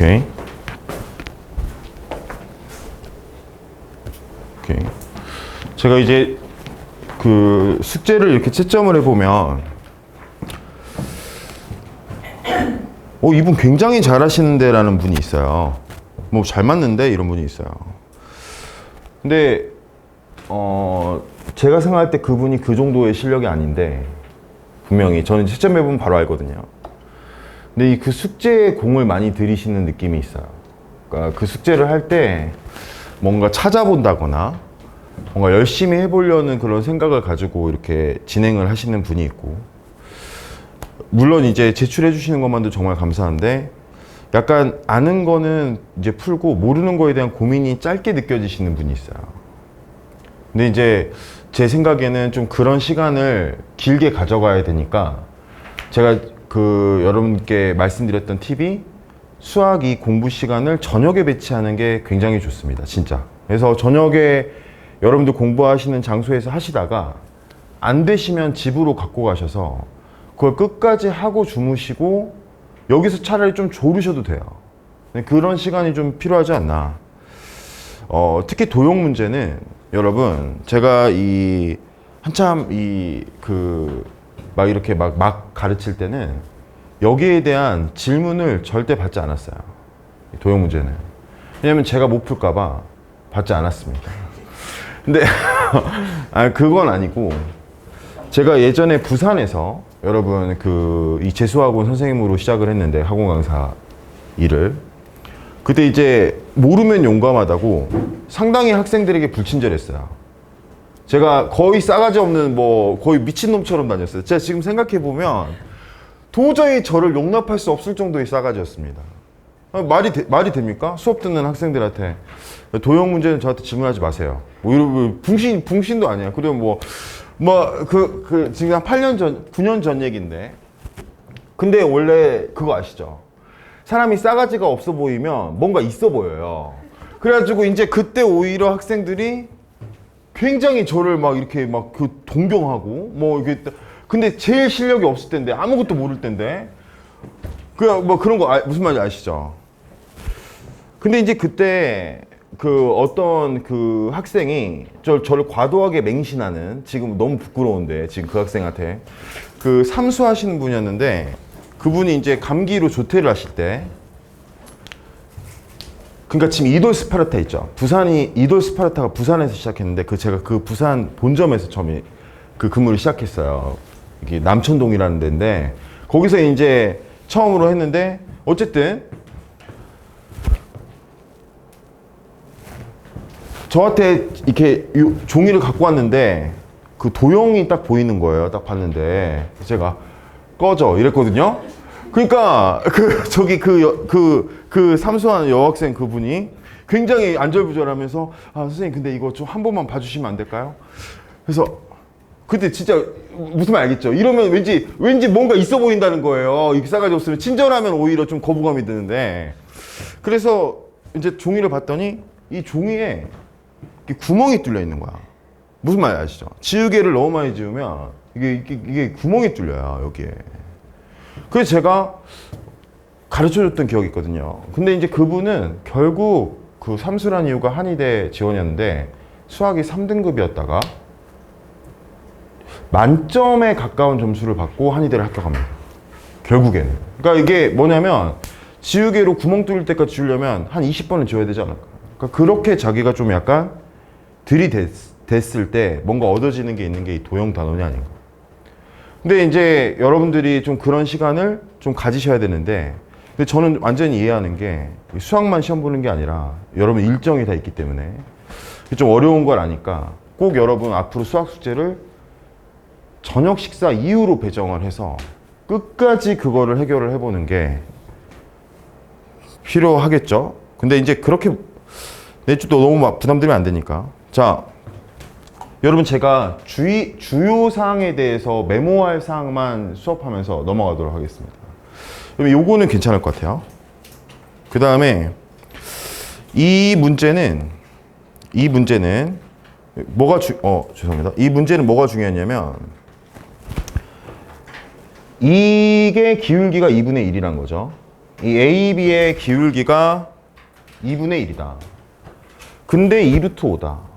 오케이. 오케이. 제가 이제 그 숙제를 이렇게 채점을 해보면 어, 이분 굉장히 잘하시는데 라는 분이 있어요. 뭐 잘 맞는데 이런 분이 있어요. 근데 어, 제가 생각할 때 그분이 그 정도의 실력이 아닌데 분명히 저는 채점해보면 바로 알거든요. 근데 이 그 숙제에 공을 많이 들이시는 느낌이 있어요. 그러니까 그 숙제를 할 때 뭔가 찾아본다거나 뭔가 열심히 해보려는 그런 생각을 가지고 이렇게 진행을 하시는 분이 있고 물론 이제 제출해 주시는 것만도 정말 감사한데 약간 아는 거는 이제 풀고 모르는 거에 대한 고민이 짧게 느껴지시는 분이 있어요. 근데 이제 제 생각에는 좀 그런 시간을 길게 가져가야 되니까 제가 그 여러분께 말씀드렸던 팁이 수학 이 공부 시간을 저녁에 배치하는 게 굉장히 좋습니다. 진짜. 그래서 저녁에 여러분들 공부하시는 장소에서 하시다가 안 되시면 집으로 갖고 가셔서 그걸 끝까지 하고 주무시고 여기서 차라리 좀 졸으셔도 돼요. 네, 그런 시간이 좀 필요하지 않나. 어, 특히 도형 문제는 여러분 제가 이 한참 이그 막 이렇게 막, 막 가르칠 때는 여기에 대한 질문을 절대 받지 않았어요. 이 도형 문제는. 왜냐면 제가 못 풀까봐 받지 않았습니다. 근데 아 그건 아니고 제가 예전에 부산에서 여러분 그 이 재수학원 선생님으로 시작을 했는데 학원 강사 일을 그때 이제 모르면 용감하다고 상당히 학생들에게 불친절했어요. 제가 거의 싸가지 없는 뭐 거의 미친놈처럼 다녔어요. 제가 지금 생각해 보면 도저히 저를 용납할 수 없을 정도의 싸가지였습니다. 아, 말이 되- 말이 됩니까? 수업 듣는 학생들한테 도형 문제는 저한테 질문하지 마세요. 뭐 이런 붕신 붕신도 아니야. 그리고 뭐뭐그그 지금 한 8년 전 9년 전 얘긴데. 근데 원래 그거 아시죠? 사람이 싸가지가 없어 보이면 뭔가 있어 보여요. 그래가지고 이제 그때 오히려 학생들이 굉장히 저를 막 이렇게 막 그 동경하고 뭐 이게 근데 제일 실력이 없을 텐데 아무것도 모를 텐데 그냥 뭐 그런 거 아- 무슨 말인지 아시죠? 근데 이제 그때 그 어떤 그 학생이 저, 저를 과도하게 맹신하는 지금 너무 부끄러운데 지금 그 학생한테 그 삼수하시는 분이었는데 그분이 이제 감기로 조퇴를 하실 때 그러니까 지금 이돌 스파르타 있죠. 부산이 이돌 스파르타가 부산에서 시작했는데 그 제가 그 부산 본점에서 처음에 그 근무를 시작했어요. 이게 남천동이라는 데인데 거기서 이제 처음으로 했는데 어쨌든 저한테 이렇게 요- 종이를 갖고 왔는데 그 도형이 딱 보이는 거예요. 딱 봤는데 제가 꺼져 이랬거든요. 그러니까 그 저기 그그그 삼수하는 여학생 그분이 굉장히 안절부절하면서 아 선생님 근데 이거 좀 한 번만 봐주시면 안 될까요? 그래서 그때 진짜 무슨 말 알겠죠? 이러면 왠지 왠지 뭔가 있어 보인다는 거예요. 이렇게 싸가지 없으면 친절하면 오히려 좀 거부감이 드는데 그래서 이제 종이를 봤더니 이 종이에 이렇게 구멍이 뚫려 있는 거야. 무슨 말 아시죠? 지우개를 너무 많이 지우면 이게, 이게, 이게 구멍이 뚫려요, 여기에. 그래서 제가 가르쳐 줬던 기억이 있거든요. 근데 이제 그분은 결국 그 삼수란 이유가 한의대 지원이었는데 수학이 3등급이었다가 만점에 가까운 점수를 받고 한의대를 합격합니다. 결국에는. 그러니까 이게 뭐냐면 지우개로 구멍 뚫릴 때까지 지우려면 한 20번은 지워야 되지 않을까. 그러니까 그렇게 자기가 좀 약간 들이댔을 때 뭔가 얻어지는 게 있는 게 이 도형 단원이 아닌가. 근데 이제 여러분들이 좀 그런 시간을 좀 가지셔야 되는데 근데 저는 완전히 이해하는 게 수학만 시험 보는 게 아니라 여러분 일정이 다 있기 때문에 좀 어려운 걸 아니까 꼭 여러분 앞으로 수학 숙제를 저녁 식사 이후로 배정을 해서 끝까지 그거를 해결을 해보는 게 필요하겠죠. 근데 이제 그렇게 내주도 너무 막 부담되면 안 되니까. 자, 여러분 제가 주의, 주요 사항에 대해서 메모할 사항만 수업하면서 넘어가도록 하겠습니다. 그럼 요거는 괜찮을 것 같아요. 그 다음에 이 문제는 이 문제는 뭐가 주, 어 죄송합니다. 이 문제는 뭐가 중요하냐면 이게 기울기가 2분의 1이란 거죠. 이 AB의 기울기가 2분의 1이다. 근데 2루트 5다.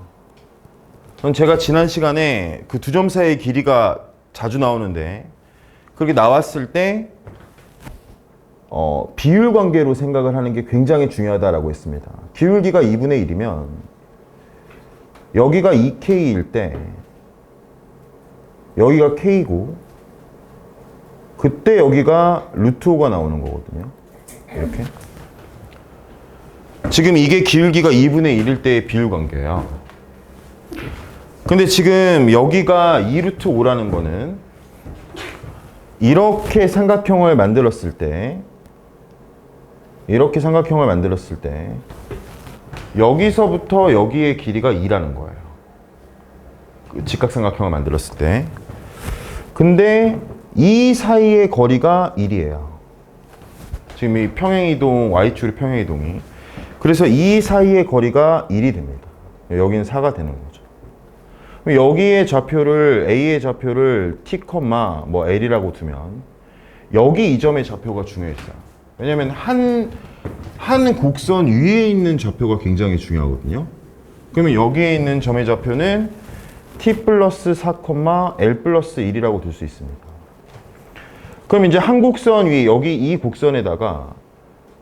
전 제가 지난 시간에 그 두 점 사이의 길이가 자주 나오는데 그렇게 나왔을 때 어, 비율 관계로 생각을 하는 게 굉장히 중요하다라고 했습니다. 기울기가 2분의 1이면 여기가 2K일 때 여기가 K고 그때 여기가 루트 5가 나오는 거거든요. 이렇게. 지금 이게 기울기가 2분의 1일 때의 비율 관계예요. 근데 지금 여기가 2루트 5라는 거는 이렇게 삼각형을 만들었을 때 이렇게 삼각형을 만들었을 때 여기서부터 여기의 길이가 2라는 거예요. 그 직각삼각형을 만들었을 때. 근데 이 사이의 거리가 1이에요. 지금 이 평행이동, y축의 평행이동이. 그래서 이 사이의 거리가 1이 됩니다. 여기는 4가 되는. 그럼 여기의 좌표를, A의 좌표를 t, 뭐 L이라고 두면 여기 이 점의 좌표가 중요했어요. 왜냐면 한, 한 곡선 위에 있는 좌표가 굉장히 중요하거든요. 그러면 여기에 있는 점의 좌표는 t 플러스 4, L 플러스 1이라고 둘수 있습니다. 그럼 이제 한 곡선 위, 여기 이 곡선에다가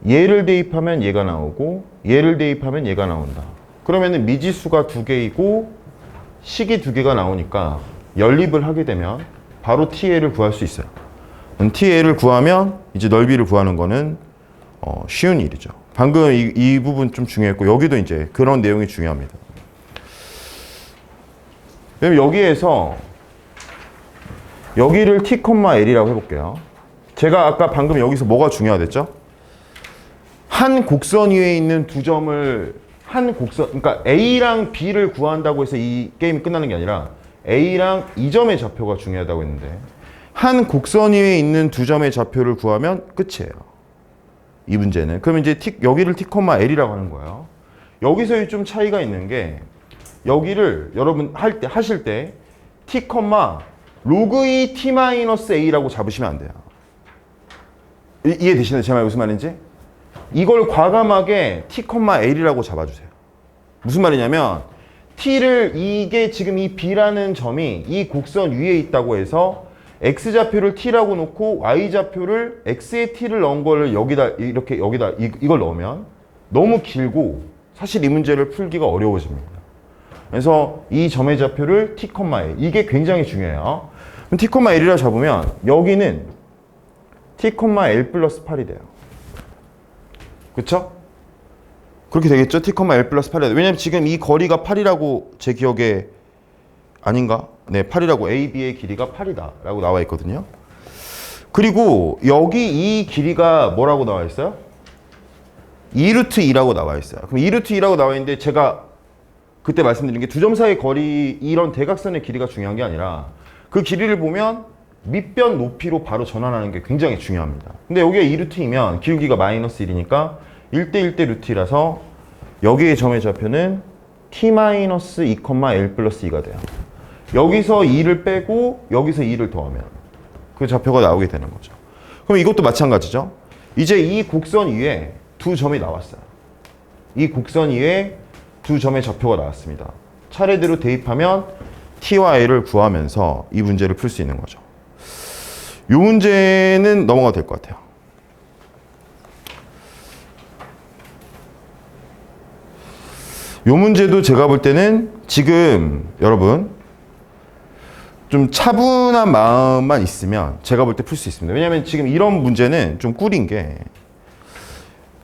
얘를 대입하면 얘가 나오고 얘를 대입하면 얘가 나온다. 그러면은 미지수가 두 개이고 식이 두 개가 나오니까 연립을 하게 되면 바로 TA를 구할 수 있어요. TA를 구하면 이제 넓이를 구하는 거는 어, 쉬운 일이죠. 방금 이, 이 부분 좀 중요했고 여기도 이제 그런 내용이 중요합니다. 그럼 여기에서 여기를 T, L이라고 해볼게요. 제가 아까 방금 여기서 뭐가 중요하댔죠? 한 곡선 위에 있는 두 점을 한 곡선, 그러니까 A랑 B를 구한다고 해서 이 게임이 끝나는 게 아니라 A랑 이 점의 좌표가 중요하다고 했는데 한 곡선 위에 있는 두 점의 좌표를 구하면 끝이에요. 이 문제는. 그러면 이제 T, 여기를 T, L이라고 하는 거예요. 여기서의 좀 차이가 있는 게 여기를 여러분 할 때 하실 때 T, 로그 2 T 마이너스 A라고 잡으시면 안 돼요. 이, 이해되시나요? 제 말 무슨 말인지? 이걸 과감하게 t, l이라고 잡아주세요. 무슨 말이냐면 t를 이게 지금 이 b라는 점이 이 곡선 위에 있다고 해서 x 좌표를 t라고 놓고 y 좌표를 x에 t를 넣은 거를 여기다 이렇게 여기다 이, 이걸 넣으면 너무 길고 사실 이 문제를 풀기가 어려워집니다. 그래서 이 점의 좌표를 t, l 이게 굉장히 중요해요. t, l이라 잡으면 여기는 t, l 플러스 8이 돼요. 그쵸? 그렇게 되겠죠? t, l 플러스 8이 왜냐면 지금 이 거리가 8이라고 제 기억에 아닌가? 네, 8이라고 a, b의 길이가 8이다 라고 나와 있거든요. 그리고 여기 이 길이가 뭐라고 나와 있어요? 2루트 2라고 나와 있어요. 그럼 2루트 2라고 나와 있는데 제가 그때 말씀드린 게 두 점 사이 거리 이런 대각선의 길이가 중요한 게 아니라 그 길이를 보면 밑변 높이로 바로 전환하는 게 굉장히 중요합니다. 근데 여기가 2루트이면 기울기가 마이너스 1이니까 1대 1대 루트라서 여기의 점의 좌표는 t-2,l 플러스 2가 돼요. 여기서 2를 빼고 여기서 2를 더하면 그 좌표가 나오게 되는 거죠. 그럼 이것도 마찬가지죠. 이제 이 곡선 위에 두 점이 나왔어요. 이 곡선 위에 두 점의 좌표가 나왔습니다. 차례대로 대입하면 t와 l을 구하면서 이 문제를 풀 수 있는 거죠. 이 문제는 넘어가도 될 것 같아요. 이 문제도 제가 볼 때는 지금 여러분 좀 차분한 마음만 있으면 제가 볼 때 풀 수 있습니다. 왜냐하면 지금 이런 문제는 좀 꿀인 게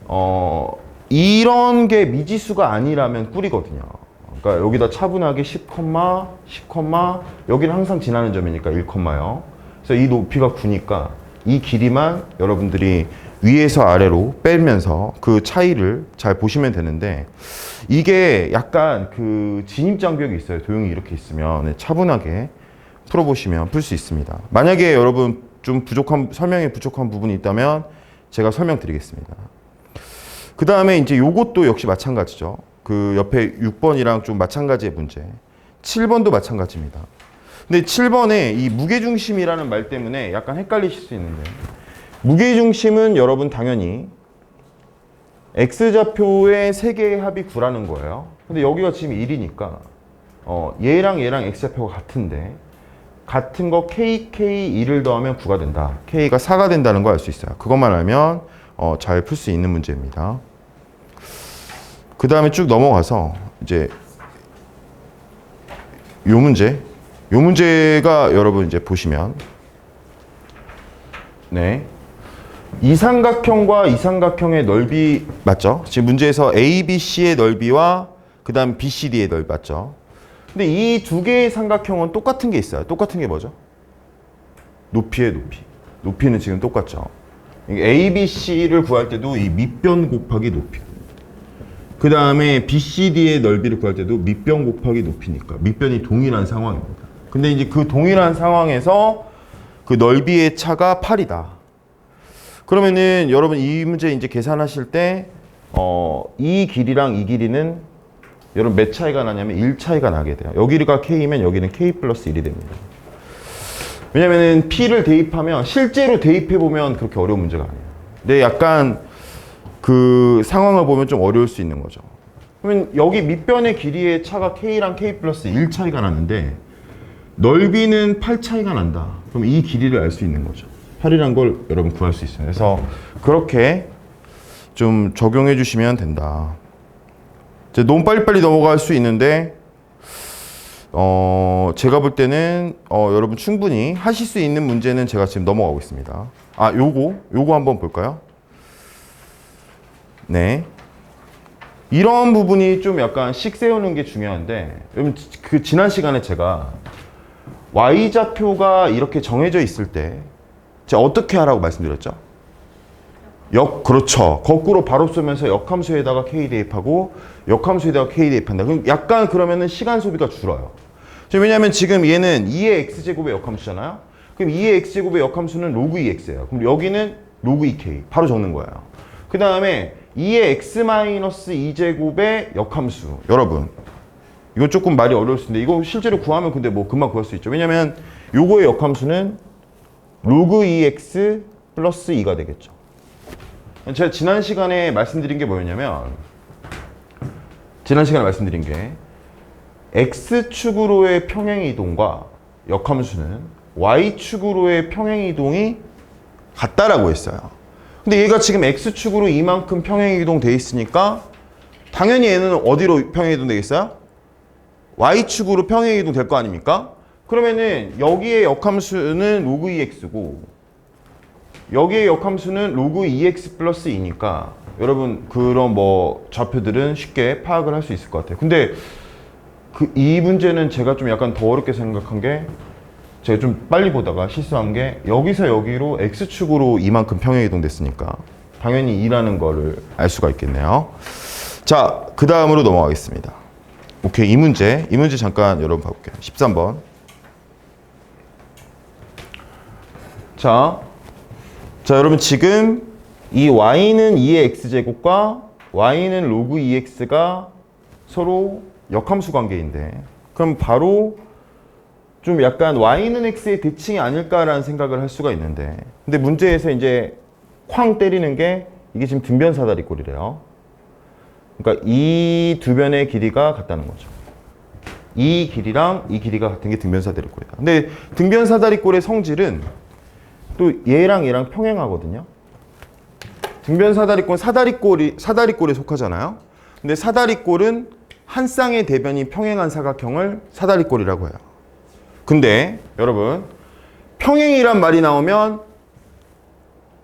어, 이런 게 미지수가 아니라면 꿀이거든요. 그러니까 여기다 차분하게 10, 10, 여기는 항상 지나는 점이니까 1요. 그래서 이 높이가 9니까 이 길이만 여러분들이 위에서 아래로 빼면서 그 차이를 잘 보시면 되는데 이게 약간 그 진입 장벽이 있어요. 도형이 이렇게 있으면 네, 차분하게 풀어보시면 풀 수 있습니다. 만약에 여러분 좀 부족한 설명이 부족한 부분이 있다면 제가 설명드리겠습니다. 그 다음에 이제 요것도 역시 마찬가지죠. 그 옆에 6번이랑 좀 마찬가지의 문제. 7번도 마찬가지입니다. 근데 7번에 이 무게중심이라는 말 때문에 약간 헷갈리실 수 있는데 무게중심은 여러분 당연히 x좌표의 세 개의 합이 9라는 거예요. 근데 여기가 지금 1이니까 어, 얘랑 얘랑 x좌표가 같은데 같은 거 k, k 2를 더하면 9가 된다. k가 4가 된다는 거 알 수 있어요. 그것만 알면 어, 잘 풀 수 있는 문제입니다. 그 다음에 쭉 넘어가서 이제 요 문제, 요 문제가 여러분 이제 보시면 네. 이 삼각형과 이 삼각형의 넓이 맞죠? 지금 문제에서 ABC의 넓이와 그다음 BCD의 넓이 맞죠? 근데 이 두 개의 삼각형은 똑같은 게 있어요. 똑같은 게 뭐죠? 높이의 높이. 높이는 지금 똑같죠. ABC를 구할 때도 이 밑변 곱하기 높이. 그 다음에 BCD의 넓이를 구할 때도 밑변 곱하기 높이니까 밑변이 동일한 상황입니다. 근데 이제 그 동일한 상황에서 그 넓이의 차가 8이다. 그러면은 여러분 이 문제 이제 계산하실 때, 어, 이 길이랑 이 길이는 여러분 몇 차이가 나냐면 1 차이가 나게 돼요. 여기가 K면 여기는 K 플러스 1이 됩니다. 왜냐면은 P를 대입하면 실제로 대입해보면 그렇게 어려운 문제가 아니에요. 근데 약간 그 상황을 보면 좀 어려울 수 있는 거죠. 그러면 여기 밑변의 길이의 차가 K랑 K 플러스 1 차이가 나는데 넓이는 8 차이가 난다. 그럼 이 길이를 알 수 있는 거죠. 8이란 걸 여러분 구할 수 있어요. 그래서 그렇게 좀 적용해 주시면 된다. 이제 너무 빨리빨리 넘어갈 수 있는데 어 제가 볼 때는 어 여러분 충분히 하실 수 있는 문제는 제가 지금 넘어가고 있습니다. 아 요거 요거 한번 볼까요? 네. 이런 부분이 좀 약간 식 세우는 게 중요한데 여러분 그 지난 시간에 제가 y좌표가 이렇게 정해져 있을 때 제가 어떻게 하라고 말씀드렸죠? 역 그렇죠. 거꾸로 바로 쓰면서 역함수에다가 k 대입하고 역함수에다가 k 대입한다. 그럼 약간 그러면은 시간 소비가 줄어요. 지금 왜냐하면 지금 얘는 2의 x 제곱의 역함수잖아요. 그럼 2의 x 제곱의 역함수는 로그 2x예요. 그럼 여기는 로그 2k 바로 적는 거예요. 그 다음에 2의 x 마이너스 2 제곱의 역함수 여러분 이거 조금 말이 어려울 수 있는데 이거 실제로 구하면 근데 뭐 금방 구할 수 있죠. 왜냐면 요거의 역함수는 로그 2x 플러스 2가 되겠죠. 제가 지난 시간에 말씀드린 게 뭐였냐면 지난 시간에 말씀드린 게 x축으로의 평행 이동과 역함수는 y축으로의 평행 이동이 같다라고 했어요. 근데 얘가 지금 x축으로 이만큼 평행 이동 돼 있으니까 당연히 얘는 어디로 평행 이동 되겠어요? Y축으로 평행 이동 될 거 아닙니까? 그러면은 여기에 역함수는 로그 2x고 여기에 역함수는 로그 2x 플러스 2니까 여러분 그런 뭐 좌표들은 쉽게 파악을 할 수 있을 것 같아요. 근데 그 이 문제는 제가 좀 약간 더 어렵게 생각한 게 제가 좀 빨리 보다가 실수한 게 여기서 여기로 x축으로 이만큼 평행 이동됐으니까 당연히 2라는 거를 알 수가 있겠네요. 자, 그 다음으로 넘어가겠습니다. 오케이, 이 문제. 이 문제 잠깐 여러분 봐볼게요. 13번. 자, 자, 여러분 지금 이 y는 2의 x제곱과 y는 로그 2x가 서로 역함수 관계인데 그럼 바로 좀 약간 y는 x의 대칭이 아닐까라는 생각을 할 수가 있는데 근데 문제에서 이제 쾅 때리는 게 이게 지금 등변 사다리 꼴이래요. 그러니까 이 두 변의 길이가 같다는 거죠. 이 길이랑 이 길이가 같은 게 등변 사다리꼴이다. 근데 등변 사다리꼴의 성질은 또 얘랑 얘랑 평행하거든요. 등변 사다리꼴 사다리꼴이 사다리꼴에 속하잖아요. 근데 사다리꼴은 한 쌍의 대변이 평행한 사각형을 사다리꼴이라고 해요. 근데 여러분 평행이란 말이 나오면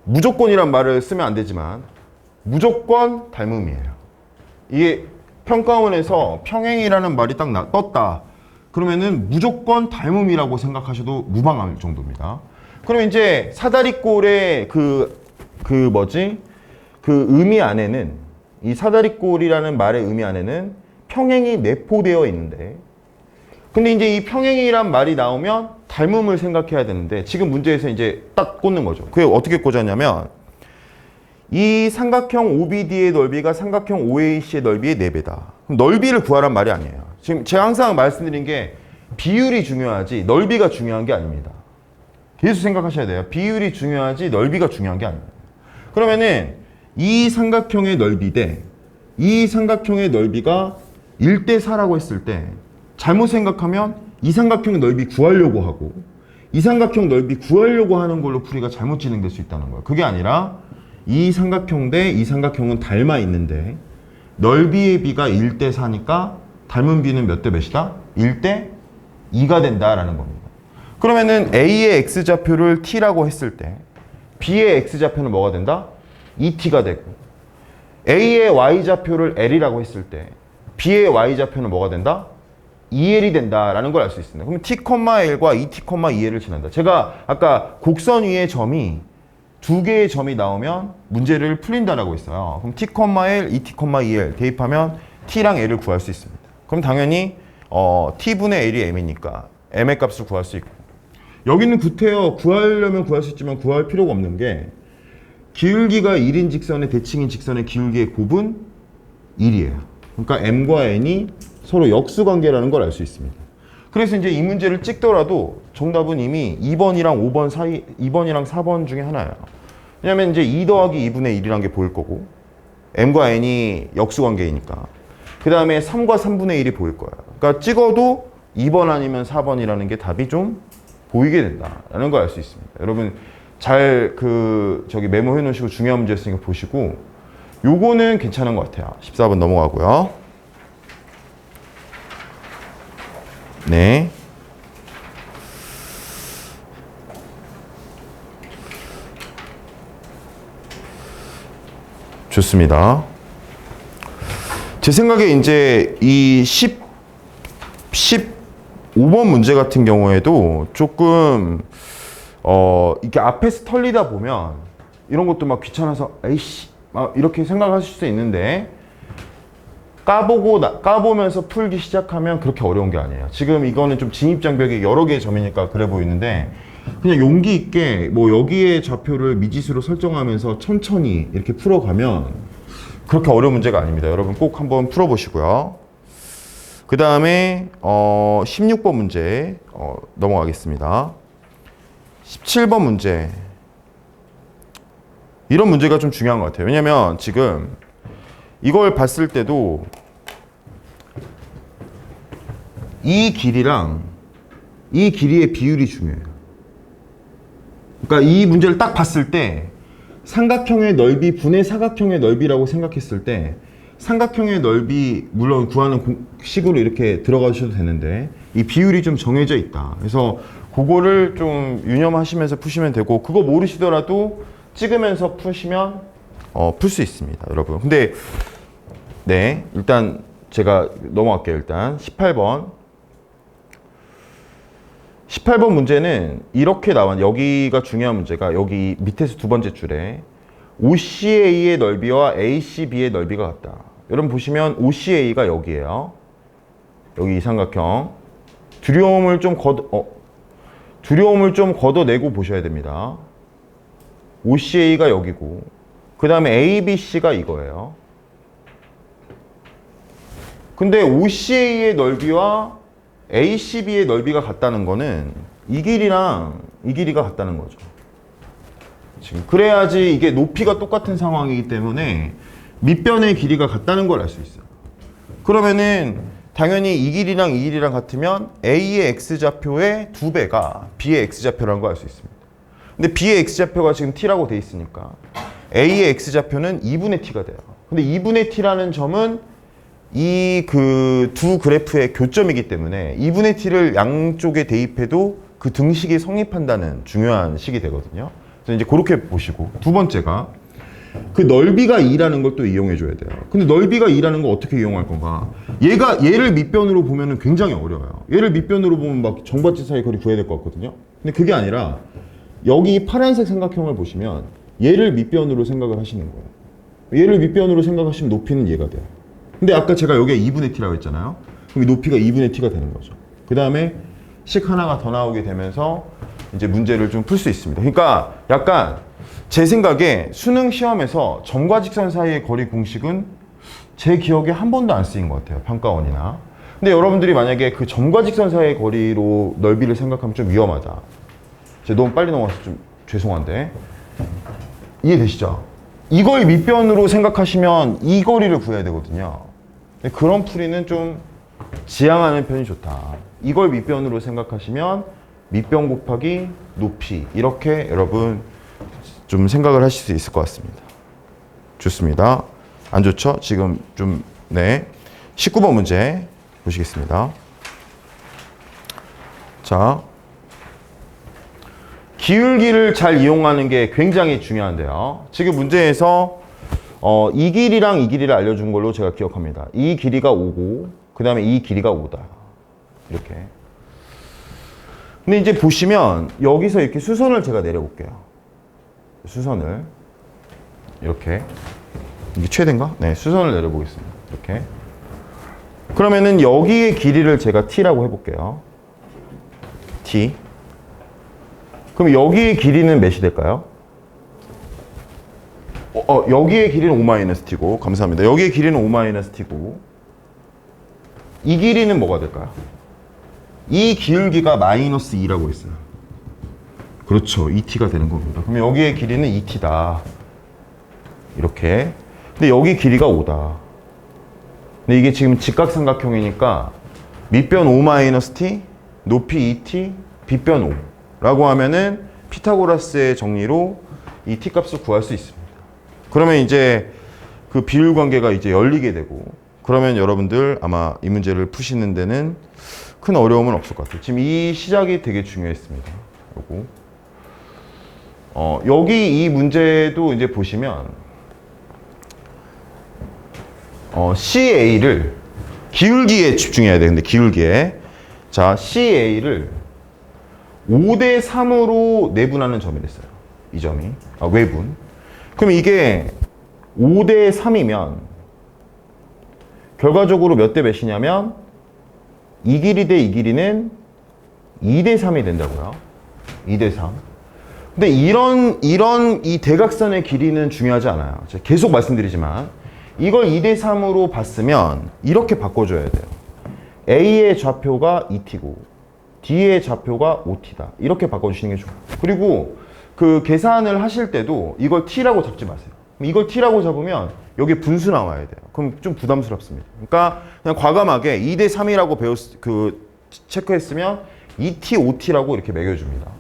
무조건이란 말을 쓰면 안 되지만 무조건 닮음이에요. 이게 평가원에서 평행이라는 말이 딱 나, 떴다. 그러면은 무조건 닮음이라고 생각하셔도 무방할 정도입니다. 그럼 이제 사다리꼴의 그, 그 뭐지? 그 의미 안에는 이 사다리꼴이라는 말의 의미 안에는 평행이 내포되어 있는데 근데 이제 이 평행이란 말이 나오면 닮음을 생각해야 되는데 지금 문제에서 이제 딱 꽂는 거죠. 그게 어떻게 꽂았냐면 이 삼각형 OBD의 넓이가 삼각형 OAC의 넓이의 4배다. 그럼 넓이를 구하란 말이 아니에요. 지금 제가 항상 말씀드린 게 비율이 중요하지 넓이가 중요한 게 아닙니다. 계속 생각하셔야 돼요. 비율이 중요하지 넓이가 중요한 게 아니에요. 그러면은 이 삼각형의 넓이 대 이 삼각형의 넓이가 1대 4라고 했을 때 잘못 생각하면 이 삼각형 넓이 구하려고 하고 이 삼각형 넓이 구하려고 하는 걸로 풀이가 잘못 진행될 수 있다는 거예요. 그게 아니라 이 삼각형 대 이 삼각형은 닮아 있는데 넓이의 비가 1대 4니까 닮은 비는 몇 대 몇이다? 1대 2가 된다라는 겁니다. 그러면은 A의 X좌표를 T라고 했을 때 B의 X좌표는 뭐가 된다? 2T가 되고 A의 Y좌표를 L이라고 했을 때 B의 Y좌표는 뭐가 된다? 2L이 된다라는 걸 알 수 있습니다. 그럼 T, L과 2T, 2L을 지난다. 제가 아까 곡선 위에 점이 두 개의 점이 나오면 문제를 풀린다라고 했어요. 그럼 T, L, 2T, 2L 대입하면 T랑 L을 구할 수 있습니다. 그럼 당연히 어, T분의 L이 M이니까 M의 값을 구할 수 있고 여기는 구태여 구하려면 구할 수 있지만 구할 필요가 없는 게 기울기가 1인 직선의 대칭인 직선의 기울기의 곱은 1이에요. 그러니까 M과 N이 서로 역수 관계라는 걸 알 수 있습니다. 그래서 이제 이 문제를 찍더라도 정답은 이미 2번이랑 5번 사이, 2번이랑 4번 중에 하나예요. 왜냐면 이제 2 더하기 2분의 1이라는 게 보일 거고, M과 N이 역수 관계이니까. 그 다음에 3과 3분의 1이 보일 거예요. 그러니까 찍어도 2번 아니면 4번이라는 게 답이 좀 보이게 된다라는 걸 알 수 있습니다. 여러분 잘 그 저기 메모해 놓으시고 중요한 문제였으니까 보시고 요거는 괜찮은 것 같아요. 14번 넘어가고요. 네. 좋습니다. 제 생각에 이제 이 10, 15번 문제 같은 경우에도 조금 어 이렇게 앞에서 털리다 보면 이런 것도 막 귀찮아서 에이씨 막 이렇게 생각하실 수 있는데 까보고 나, 까보면서 풀기 시작하면 그렇게 어려운 게 아니에요. 지금 이거는 좀 진입 장벽이 여러 개의 점이니까 그래 보이는데 그냥 용기 있게 뭐 여기에 좌표를 미지수로 설정하면서 천천히 이렇게 풀어가면 그렇게 어려운 문제가 아닙니다. 여러분 꼭 한번 풀어보시고요. 그 다음에 어, 16번 문제 어, 넘어가겠습니다. 17번 문제 이런 문제가 좀 중요한 것 같아요. 왜냐면 지금 이걸 봤을 때도 이 길이랑 이 길이의 비율이 중요해요. 그러니까 이 문제를 딱 봤을 때 삼각형의 넓이 분의 사각형의 넓이라고 생각했을 때 삼각형의 넓이 물론 구하는 공- 식으로 이렇게 들어가셔도 되는데 이 비율이 좀 정해져 있다. 그래서 그거를 좀 유념하시면서 푸시면 되고 그거 모르시더라도 찍으면서 푸시면 어, 풀 수 있습니다, 여러분. 근데 네, 일단 제가 넘어갈게요. 일단 18번 18번 문제는 이렇게 나와 여기가 중요한 문제가 여기 밑에서 두 번째 줄에 OCA의 넓이와 ACB의 넓이가 같다. 여러분 보시면 OCA가 여기에요. 여기 이 삼각형. 두려움을 좀 걷어 어, 두려움을 좀 걷어내고 보셔야 됩니다. OCA가 여기고 그 다음에 ABC가 이거예요. 근데 OCA의 넓이와 ACB의 넓이가 같다는 거는 이 길이랑 이 길이가 같다는 거죠. 지금 그래야지 이게 높이가 똑같은 상황이기 때문에 밑변의 길이가 같다는 걸 알 수 있어요. 그러면은 당연히 이 길이랑 이 길이랑 같으면 A의 X좌표의 두 배가 B의 X좌표라는 걸 알 수 있습니다. 근데 B의 X좌표가 지금 T라고 돼 있으니까 A의 X좌표는 2분의 T가 돼요. 근데 2분의 T라는 점은 이 그 두 그래프의 교점이기 때문에 2분의 t를 양쪽에 대입해도 그 등식이 성립한다는 중요한 식이 되거든요. 그래서 이제 그렇게 보시고 두 번째가 그 넓이가 2라는 걸 또 이용해 줘야 돼요. 근데 넓이가 2라는 거 어떻게 이용할 건가? 얘가 얘를 밑변으로 보면은 굉장히 어려워요. 얘를 밑변으로 보면 막 정받지 사이 거리 구해야 될 것 같거든요. 근데 그게 아니라 여기 파란색 삼각형을 보시면 얘를 밑변으로 생각을 하시는 거예요. 얘를 밑변으로 생각하시면 높이는 얘가 돼요. 근데 아까 제가 여기에 2분의 t라고 했잖아요. 그럼 이 높이가 2분의 t가 되는 거죠. 그 다음에 식 하나가 더 나오게 되면서 이제 문제를 좀 풀 수 있습니다. 그러니까 약간 제 생각에 수능 시험에서 점과 직선 사이의 거리 공식은 제 기억에 한 번도 안 쓰인 것 같아요. 평가원이나. 근데 여러분들이 만약에 그 점과 직선 사이의 거리로 넓이를 생각하면 좀 위험하다. 제가 너무 빨리 넘어가서 좀 죄송한데 이해되시죠? 이걸 밑변으로 생각하시면 이 거리를 구해야 되거든요. 그런 풀이는 좀 지향하는 편이 좋다. 이걸 밑변으로 생각하시면 밑변 곱하기 높이 이렇게 여러분 좀 생각을 하실 수 있을 것 같습니다. 좋습니다. 안 좋죠? 지금 좀 네. 19번 문제 보시겠습니다. 자. 기울기를 잘 이용하는 게 굉장히 중요한데요. 지금 문제에서 어, 이 길이랑 이 길이를 알려준 걸로 제가 기억합니다. 이 길이가 5고, 그 다음에 이 길이가 5다. 이렇게. 근데 이제 보시면 여기서 이렇게 수선을 제가 내려볼게요. 수선을. 이렇게. 이게 최대인가? 네, 수선을 내려보겠습니다. 이렇게. 그러면은 여기의 길이를 제가 t라고 해볼게요. t. 그럼 여기의 길이는 몇이 될까요? 어, 어, 여기의 길이는 5-t고 감사합니다. 여기의 길이는 5-t고 이 길이는 뭐가 될까요? 이 기울기가 마이너스 2라고 했어요. 그렇죠. 2t가 되는 겁니다. 그럼 여기의 길이는 2t다. 이렇게. 근데 여기 길이가 5다. 근데 이게 지금 직각삼각형이니까 밑변 5-t, 높이 2t, 빗변 5 라고 하면은 피타고라스의 정리로 이 t 값을 구할 수 있습니다. 그러면 이제 그 비율 관계가 이제 열리게 되고 그러면 여러분들 아마 이 문제를 푸시는 데는 큰 어려움은 없을 것 같아요. 지금 이 시작이 되게 중요했습니다. 요거. 어, 여기 이 문제도 이제 보시면 어, CA를 기울기에 집중해야 돼. 근데 기울기에. 자, CA를 5대 3으로 내분하는 점이 됐어요. 이 점이. 아, 외분. 그럼 이게 5대 3이면 결과적으로 몇 대 몇이냐면 이 길이 대 이 길이는 2대 3이 된다고요. 2대 3. 근데 이런 이런 이 대각선의 길이는 중요하지 않아요. 계속 말씀드리지만 이걸 2대 3으로 봤으면 이렇게 바꿔줘야 돼요. A의 좌표가 2t고 D의 좌표가 5t다. 이렇게 바꿔주시는 게 좋아요. 그리고 그 계산을 하실 때도 이걸 t라고 잡지 마세요. 이걸 t라고 잡으면 여기 분수 나와야 돼요. 그럼 좀 부담스럽습니다. 그러니까 그냥 과감하게 2대 3이라고 배웠 그 체크했으면 2t, 5t라고 이렇게 매겨줍니다.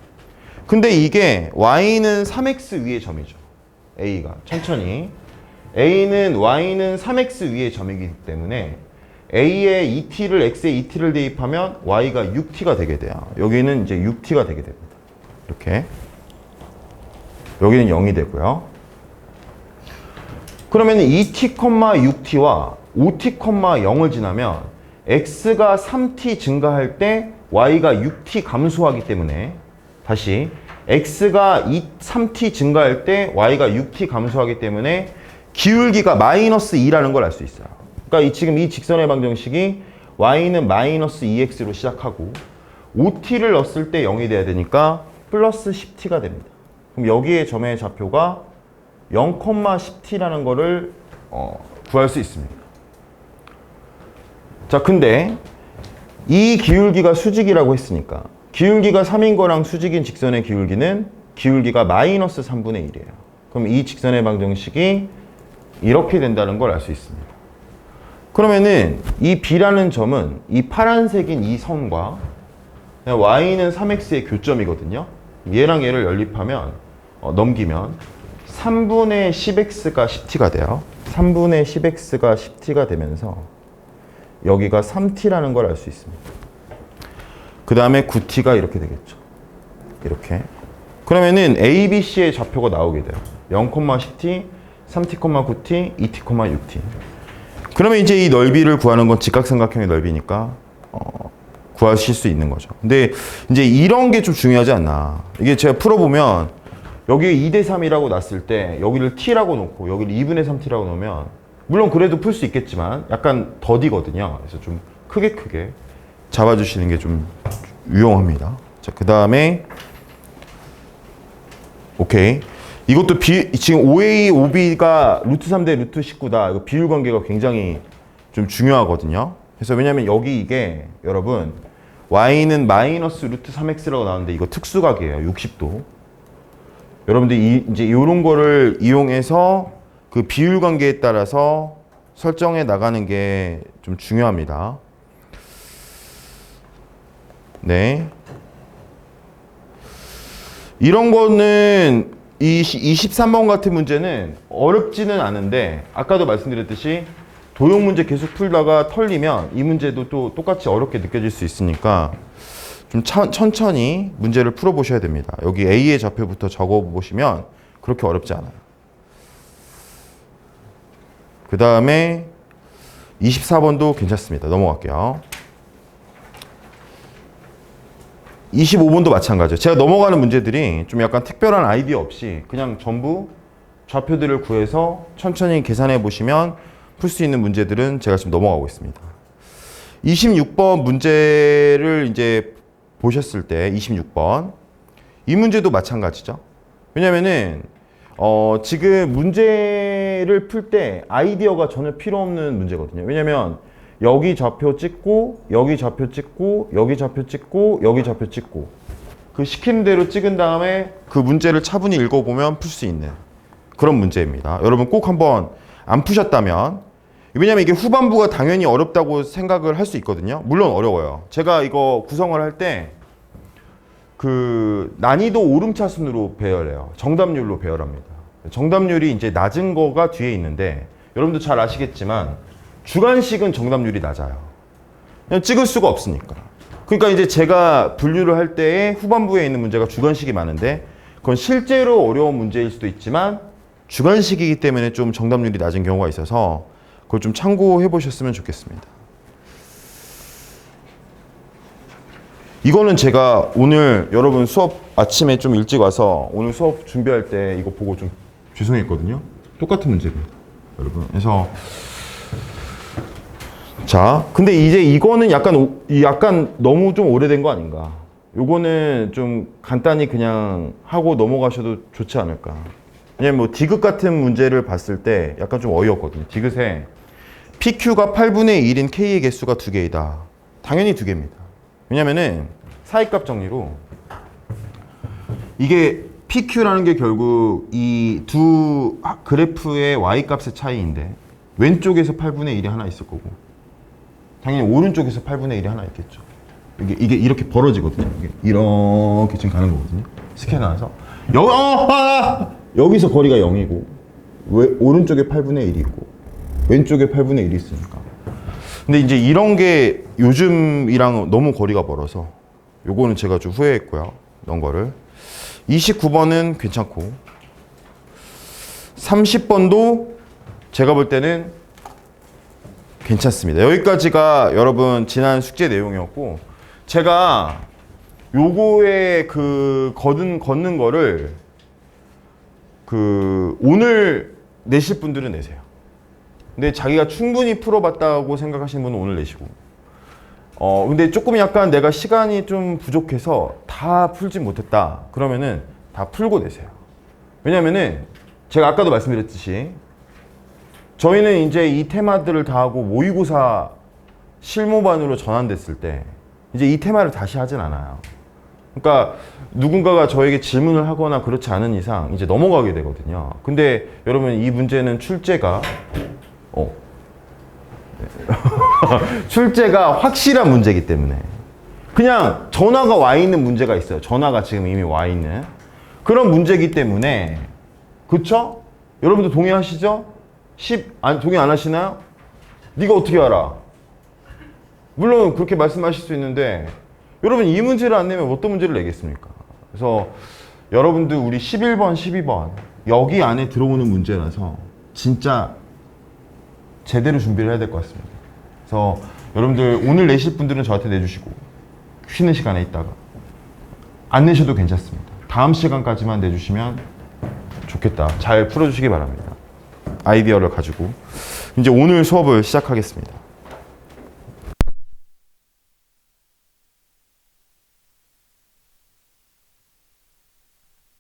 근데 이게 y는 3x 위의 점이죠. a가 천천히 a는 y는 3x 위의 점이기 때문에 a에 2t를 x에 2t를 대입하면 y가 6t가 되게 돼요. 여기는 이제 6t가 되게 됩니다. 이렇게 여기는 0이 되고요. 그러면 2t, 6t와 5t, 0을 지나면 x가 3t 증가할 때 y가 6t 감소하기 때문에 다시 x가 2, 3t 증가할 때 y가 6t 감소하기 때문에 기울기가 마이너스 2라는 걸 알 수 있어요. 그러니까 이, 지금 이 직선의 방정식이 y는 마이너스 2x로 시작하고 5t를 넣었을 때 0이 돼야 되니까 플러스 10t가 됩니다. 그럼 여기에 점의 좌표가 0,10t라는 거를 어, 구할 수 있습니다. 자, 근데 이 기울기가 수직이라고 했으니까 기울기가 3인 거랑 수직인 직선의 기울기는 기울기가 마이너스 3분의 1이에요. 그럼 이 직선의 방정식이 이렇게 된다는 걸 알 수 있습니다. 그러면은 이 B라는 점은 이 파란색인 이 선과 Y는 3X의 교점이거든요. 얘랑 얘를 연립하면 어, 넘기면 3분의 10X가 10T가 돼요. 3분의 10X가 10T가 되면서 여기가 3T라는 걸 알 수 있습니다. 그 다음에 9T가 이렇게 되겠죠. 이렇게. 그러면은 A, B, C의 좌표가 나오게 돼요. 0,10T, 3T, 9T, 2T, 6T. 그러면 이제 이 넓이를 구하는 건 직각삼각형의 넓이니까 어, 구하실 수 있는 거죠. 근데 이제 이런 게 좀 중요하지 않나. 이게 제가 풀어보면 여기 2대 3이라고 놨을 때 여기를 t라고 놓고 여기를 2분의 3t라고 놓으면 물론 그래도 풀 수 있겠지만 약간 더디거든요. 그래서 좀 크게 크게 잡아주시는 게 좀 유용합니다. 자, 그 다음에 오케이. 이것도 비, 지금 5A, 5B가 루트 3대 루트 19다. 이거 비율 관계가 굉장히 좀 중요하거든요. 그래서 왜냐면 여기 이게 여러분 y는 마이너스 루트 3x라고 나오는데 이거 특수각이에요. 60도. 여러분들 이, 이제 이런 거를 이용해서 그 비율 관계에 따라서 설정해 나가는 게 좀 중요합니다. 네. 이런 거는 이 23번 같은 문제는 어렵지는 않은데 아까도 말씀드렸듯이 도형 문제 계속 풀다가 털리면 이 문제도 또 똑같이 어렵게 느껴질 수 있으니까 좀 천, 천천히 문제를 풀어 보셔야 됩니다. 여기 A의 좌표부터 적어 보시면 그렇게 어렵지 않아요. 그 다음에 24번도 괜찮습니다. 넘어갈게요. 25번도 마찬가지예요. 제가 넘어가는 문제들이 좀 약간 특별한 아이디어 없이 그냥 전부 좌표들을 구해서 천천히 계산해 보시면 풀 수 있는 문제들은 제가 지금 넘어가고 있습니다. 26번 문제를 이제 보셨을 때 26번 이 문제도 마찬가지죠. 왜냐면은 어 지금 문제를 풀 때 아이디어가 전혀 필요 없는 문제거든요. 왜냐면 여기 좌표 찍고 여기 좌표 찍고 여기 좌표 찍고 여기 좌표 찍고 그 시키는 대로 찍은 다음에 그 문제를 차분히 읽어보면 풀 수 있는 그런 문제입니다. 여러분 꼭 한번 안 푸셨다면 왜냐면 이게 후반부가 당연히 어렵다고 생각을 할 수 있거든요. 물론 어려워요. 제가 이거 구성을 할 때 그 난이도 오름차순으로 배열해요. 정답률로 배열합니다. 정답률이 이제 낮은 거가 뒤에 있는데 여러분도 잘 아시겠지만 주관식은 정답률이 낮아요. 그냥 찍을 수가 없으니까. 그러니까 이제 제가 분류를 할 때에 후반부에 있는 문제가 주관식이 많은데 그건 실제로 어려운 문제일 수도 있지만 주관식이기 때문에 좀 정답률이 낮은 경우가 있어서 그걸 좀 참고해 보셨으면 좋겠습니다. 이거는 제가 오늘 여러분 수업 아침에 좀 일찍 와서 오늘 수업 준비할 때 이거 보고 좀 죄송했거든요. 똑같은 문제입니다. 여러분. 그래서 자, 근데 이제 이거는 약간 오- 약간 너무 좀 오래된 거 아닌가? 요거는 좀 간단히 그냥 하고 넘어가셔도 좋지 않을까? 왜냐면 뭐 디귿 같은 문제를 봤을 때 약간 좀 어이없거든요. 디귿에 PQ가 8분의 1인 K의 개수가 두 개이다. 당연히 두 개입니다. 왜냐면은 사이값 정리로 이게 PQ라는 게 결국 이 두 그래프의 Y 값의 차이인데 왼쪽에서 8분의 1이 하나 있을 거고 당연히 오른쪽에서 8분의 1이 하나 있겠죠. 이게 이게 이렇게 벌어지거든요. 이게 이렇게 지금 가는 거거든요. 스케일 나와서 여 어, 아! 여기서 거리가 0이고 왜 오른쪽에 8분의 1이 있고 왼쪽에 8분의 1이 있으니까. 근데 이제 이런 게 요즘이랑 너무 거리가 멀어서 요거는 제가 좀 후회했고요. 넣은 거를. 29번은 괜찮고 30번도 제가 볼 때는 괜찮습니다. 여기까지가 여러분 지난 숙제 내용이었고 제가 요거에 그 걷는 걷는 거를 그 오늘 내실 분들은 내세요. 근데 자기가 충분히 풀어봤다고 생각하시는 분은 오늘 내시고 어 근데 조금 약간 내가 시간이 좀 부족해서 다 풀지 못했다 그러면은 다 풀고 내세요. 왜냐면은 제가 아까도 말씀드렸듯이 저희는 이제 이 테마들을 다 하고 모의고사 실무반으로 전환됐을 때 이제 이 테마를 다시 하진 않아요. 그러니까 누군가가 저에게 질문을 하거나 그렇지 않은 이상 이제 넘어가게 되거든요. 근데 여러분 이 문제는 출제가 어. 네. 출제가 확실한 문제이기 때문에 그냥 전화가 와 있는 문제가 있어요. 전화가 지금 이미 와 있는 그런 문제이기 때문에 그쵸? 여러분들 동의하시죠? 10, 안, 동의 안 하시나요? 네가 어떻게 알아? 물론 그렇게 말씀하실 수 있는데 여러분 이 문제를 안 내면 어떤 문제를 내겠습니까? 그래서 여러분들 우리 11번, 12번 여기 안에 들어오는 문제라서 진짜 제대로 준비를 해야 될 것 같습니다. 그래서 여러분들 오늘 내실 분들은 저한테 내주시고 쉬는 시간에 있다가 안 내셔도 괜찮습니다. 다음 시간까지만 내주시면 좋겠다. 잘 풀어주시기 바랍니다. 아이디어를 가지고 이제 오늘 수업을 시작하겠습니다.